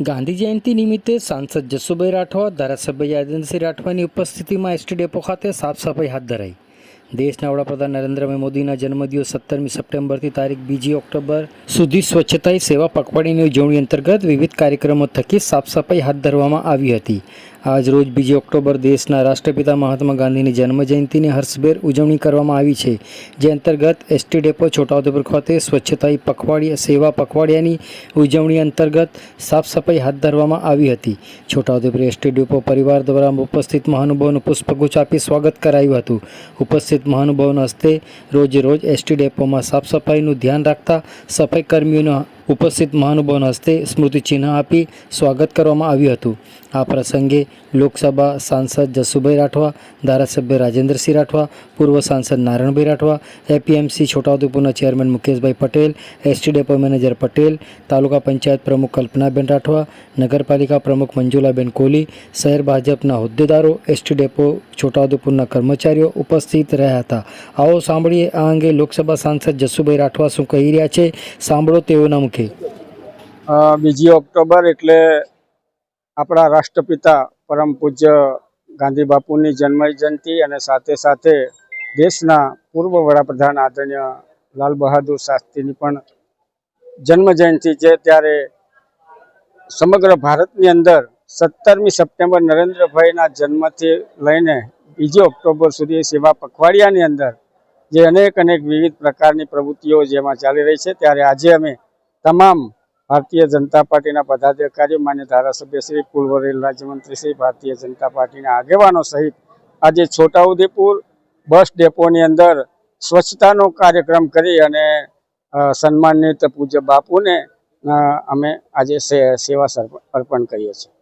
ગાંધી જયંતિ નિમિત્તે સાંસદ જસુભાઈ રાઠવા, ધારાસભ્ય યાદવસિંહ રાઠવાની ઉપસ્થિતિમાં એસટી ડેપો ખાતે સાફ સફાઈ હાથ ધરાઈ. દેશના વડાપ્રધાન નરેન્દ્રભાઈ મોદીના જન્મદિવસ સત્તરમી સપ્ટેમ્બરથી તારીખ બીજી ઓક્ટોબર સુધી સ્વચ્છતા સેવા પખવાડીની ઉજવણી અંતર્ગત વિવિધ કાર્યક્રમો થકી સાફ સફાઈ હાથ ધરવામાં આવી હતી. આજ રોજ બીજી ઓક્ટોબર દેશના રાષ્ટ્રપિતા મહાત્મા ગાંધીની જન્મજયંતિની હર્ષભેર ઉજવણી કરવામાં આવી છે, જે અંતર્ગત એસટી ડેપો છોટાઉદેપુર ખાતે સ્વચ્છતા હી પખવાડિયા, સેવા પખવાડિયાની ઉજવણી અંતર્ગત સાફ સફાઈ હાથ ધરવામાં આવી હતી. છોટાઉદેપુર એસટી ડેપો પરિવાર દ્વારા ઉપસ્થિત મહાનુભાવોનું પુષ્પગુચ્છ આપી સ્વાગત કરાયું હતું. ઉપસ્થિત મહાનુભાવોના હસ્તે રોજે રોજ એસટી ડેપોમાં સાફ સફાઈનું ધ્યાન રાખતા સફાઈ કર્મીઓના ઉપસ્થિત મહાનુભાવોના હસ્તે સ્મૃતિચિહ્ન આપી સ્વાગત કરવામાં આવ્યું હતું. આ પ્રસંગે લોકસભા સાંસદ જસુભાઈ રાઠવા, ધારાસભ્ય રાજેન્દ્રસિંહ રાઠવા, પૂર્વ સાંસદ Narayanbhai Rathwa, APMC છોટાઉદેપુરના chairman Mukeshbhai Patel, ST depot manager Patel, taluka panchayat પ્રમુખ કલ્પનાબેન રાઠવા, નગરપાલિકા પ્રમુખ મંજુલાબેન કોહલી, શહેર ભાજપના હોદ્દેદારો, એસટી ડેપો છોટાઉદેપુરના કર્મચારીઓ ઉપસ્થિત રહ્યા હતા. આવો સાંભળીએ આ અંગે લોકસભા સાંસદ જસુભાઈ રાઠવા શું કહી રહ્યા છે. સાંભળો તેઓના અ, બીજી ઓક્ટોબર એટલે આપણા રાષ્ટ્રપિતા પરમ પૂજ્ય ગાંધી બાપુની જન્મ જયંતિ અને સાથે સાથે દેશના પૂર્વ વડાપ્રધાન આદરણીય લાલ બહાદુર શાસ્ત્રીની પણ જન્મ જયંતિ છે. ત્યારે સમગ્ર ભારતની અંદર સત્તરમી સપ્ટેમ્બર નરેન્દ્રભાઈના જન્મથી લઈને બીજી ઓક્ટોબર સુધી સેવા પખવાડિયાની અંદર જે અનેક અનેક વિવિધ પ્રકારની પ્રવૃત્તિઓ જેમાં ચાલી રહી છે. ત્યારે આજે અમે તમામ ભારતીય જનતા પાર્ટીના પદાધિકારીઓ, માન્ય ધારાસભ્ય શ્રી રેલ રાજ્યમંત્રી શ્રી, ભારતીય જનતા પાર્ટીના આગેવાનો સહિત આજે છોટાઉદેપુર બસ ડેપોની અંદર સ્વચ્છતાનો કાર્યક્રમ કરી અને સન્માનિત પૂજ્ય બાપુને અમે આજે સેવા અર્પણ કરીએ છીએ.